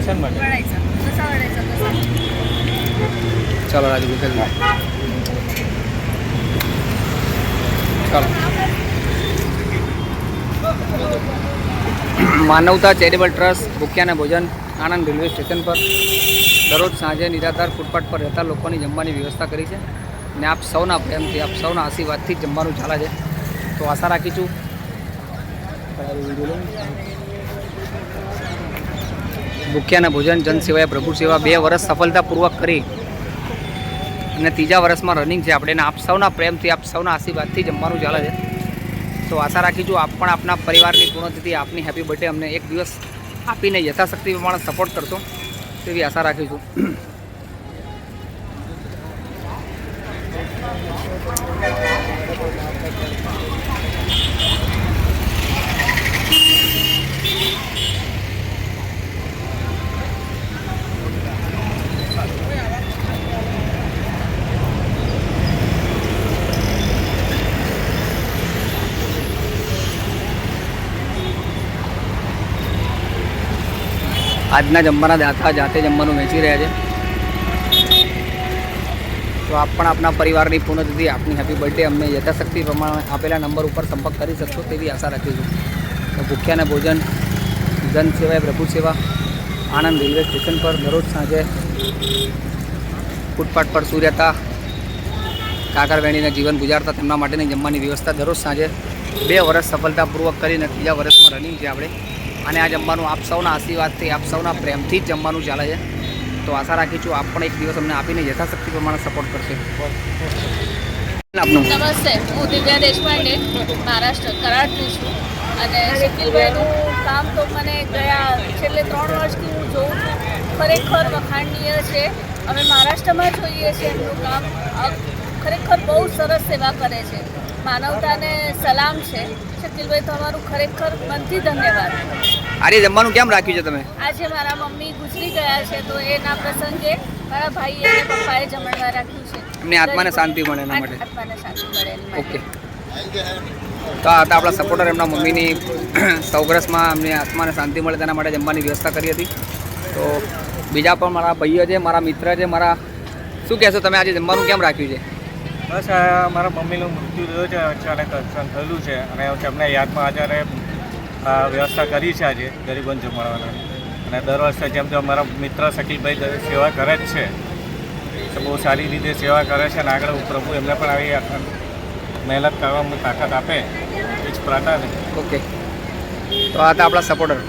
कशान માટે वाढायचा कसा वाढायचा कसा ચાલો રાજુભાઈ ચાલો માનવતા ચેરિટેબલ ટ્રસ્ટ ભૂખ્યાને ભોજન આણંદ રેલવે સ્ટેશન પર દરરોજ સાંજે નિરાધાર ફૂટપાથ પર રહેતા લોકોની જમવાની વ્યવસ્થા કરી છે ને આપ સૌના પ્રેમથી આપ સૌના આશીર્વાદથી જ જમવાનું ચાલે છે તો આશા રાખીશું ભૂખ્યાને ભોજન, જન સેવાએ પ્રભુ સેવા બે વર્ષ સફળતાપૂર્વક કરી. અને ત્રીજા વર્ષમાં રનિંગ છે. આપણે આપ સૌના પ્રેમથી, આપ સૌના આશીર્વાદથી જમવાનું ચાલે છે. તો આશા રાખીશું આપ પણ આપના પરિવારની પૂર્ણતિથિ આપની હેપી બર્થડે અમને એક દિવસ આપીને યથાશક્તિ પ્રમાણે સપોર્ટ કરશો તેવી આશા રાખીશું આજના જમવાના દાતા જાતે જમવાનું વેચી રહ્યા છે. તો આપ પણ આપના પરિવારની પૂર્ણતિથિ આપની હેપી બર્થડે અમને યથાશક્તિ પ્રમાણે આપેલા નંબર ઉપર સંપર્ક કરી શકશો તેવી આશા રાખીશું તો ભૂખ્યાને ભોજન, જન સેવા પ્રભુ સેવા, આણંદ રેલવે સ્ટેશન પર દરરોજ સાંજે ફૂટપાથ પર સૂર્યતા કાકર વેણીને જીવન ગુજારતા, તેમના માટેની જમવાની વ્યવસ્થા દરરોજ સાંજે બે વર્ષ સફળતાપૂર્વક કરીને ત્રીજા વર્ષમાં રનિંગ છે આપણે. અને આ જમવાનું આપ સૌના આશીર્વાદથી, આપ સૌના પ્રેમથી જ જમવાનું ચાલે છે. તો આશા રાખીશું આપ પણ એક દિવસ અમને આપીને યથાશક્તિ પ્રમાણે સપોર્ટ કરશે. નમસ્તે, હું દિવ્યા દેશપાંડે, મહારાષ્ટ્ર કરાડથી છું. અને શકીલભાઈનું કામ તો મને ગયા છેલ્લે ત્રણ વર્ષથી હું જોઉં છું. ખરેખર વખાણનીય છે. અમે મહારાષ્ટ્રમાં જોઈએ છીએ, એમનું કામ ખરેખર બહુ સરસ સેવા કરે છે. માનવતાને સલામ છે. શકીલભાઈ તમારું ખરેખર મનથી ધન્યવાદ. આજે જમવાનું કેમ રાખ્યું છે તમે? આજે મારા મમ્મી ગુજરી ગયા છે તો એના પ્રસંગે મારા ભાઈ અને પપ્પાએ જમણવાર રાખ્યું છે. એમને આત્માને શાંતિ મળે એના માટે. આત્માને શાંતિ મળે ઓકે. તો આ હતા આપણા સપોર્ટર એમના મમ્મીની સૌગ્રસમાં અમને આત્માને શાંતિ મળે તેના માટે જમવાની વ્યવસ્થા કરી હતી. તો બીજા પણ મારા ભાઈઓ છે મારા મિત્ર છે મારા શું કહેશો તમે? આજે જમવાનું કેમ રાખ્યું છે? બસ મારા મમ્મીનું મૃત્યુ થયું છે, અચાનક અવસાન થયેલું છે અને તેમને યાદમાં આ વ્યવસ્થા કરી છે આજે ગરીબોને જમાડવાના. અને દર વર્ષે જેમ જેમ મારા મિત્ર શકીલભાઈ સેવા કરે જ છે. તો બહુ સારી રીતે સેવા કરે છે અને આગળ પ્રભુ એમને પણ આવી મહેનત કરવામાં તાકાત આપે. એ જ પ્રાર્થના ઓકે. તો આ હતા આપણા સપોર્ટર